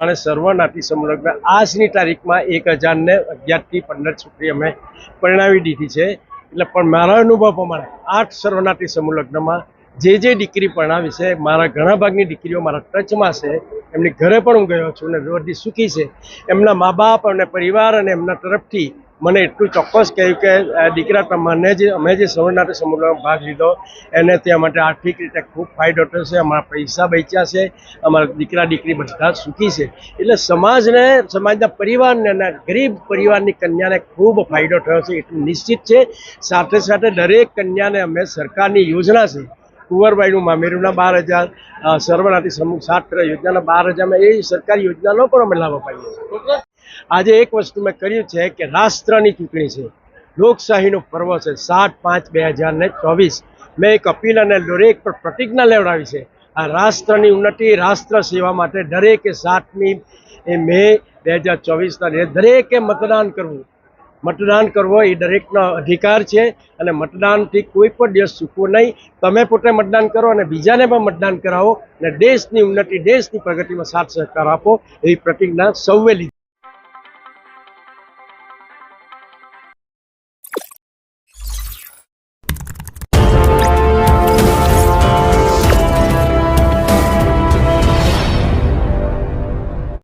અને સર્વનાટી સંલગ્ન આજની તારીખમાં એક હજારને અગિયારથી પંદર છોકરી અમે પરિણાવી દીધી છે. એટલે પણ મારા અનુભવ પ્રમાણે આઠ સર્વનાટી સમલગ્નમાં જે જે દીકરી પરણાવી છે, મારા ઘણા ભાગની દીકરીઓ મારા ટચમાં છે, એમની ઘરે પણ હું ગયો છું અને બધી સુખી છે. એમના મા બાપ અને પરિવાર અને એમના તરફથી મને એટલું ચોક્કસ કહ્યું કે દીકરા તમને જે, અમે જે સૌરનાથ સમુદ્રમાં ભાગ લીધો, એને ત્યાં માટે આર્થિક રીતે ખૂબ ફાયદો થશે અમારા પૈસા બચ્યા છે, અમારા દીકરા, દીકરી બધા સુખી છે. એટલે સમાજને, સમાજના પરિવારને ગરીબ પરિવારની કન્યાને ખૂબ ફાયદો થયો છે, એટલું નિશ્ચિત છે. સાથે સાથે દરેક કન્યાને અમે સરકારની યોજના છે. કુંવરબાઈનું મામેરુના બાર હજાર સર્વનાથી સમૂહ સાત યોજનાના બાર હજારમાં એ સરકારી યોજનાનો પણ અમે લાભ અપાવીએ છીએ. આજે એક વસ્તુ મેં કર્યું છે કે રાષ્ટ્રની ચૂંટણી છે. લોકશાહીનો પર્વ છે. સાત પાંચ બે હજાર ને ચોવીસ મેં એક અપીલ અને દરેક પર પ્રતિજ્ઞા લેવડાવી છે. આ રાષ્ટ્રની ઉન્નતિ, રાષ્ટ્ર સેવા માટે દરેકે સાતમી મે બે હજાર ચોવીસના દિવસે દરેકે મતદાન કરવું. મતદાન કરવો એ દરેકનો અધિકાર છે અને મતદાનથી કોઈ પણ દિવસ ચૂકવો નહીં. તમે પોતે મતદાન કરો અને બીજાને પણ મતદાન કરાવો અને દેશની ઉન્નતિ, દેશની પ્રગતિમાં સાથ સહકાર આપો એવી પ્રતિજ્ઞા સૌએ લીધી.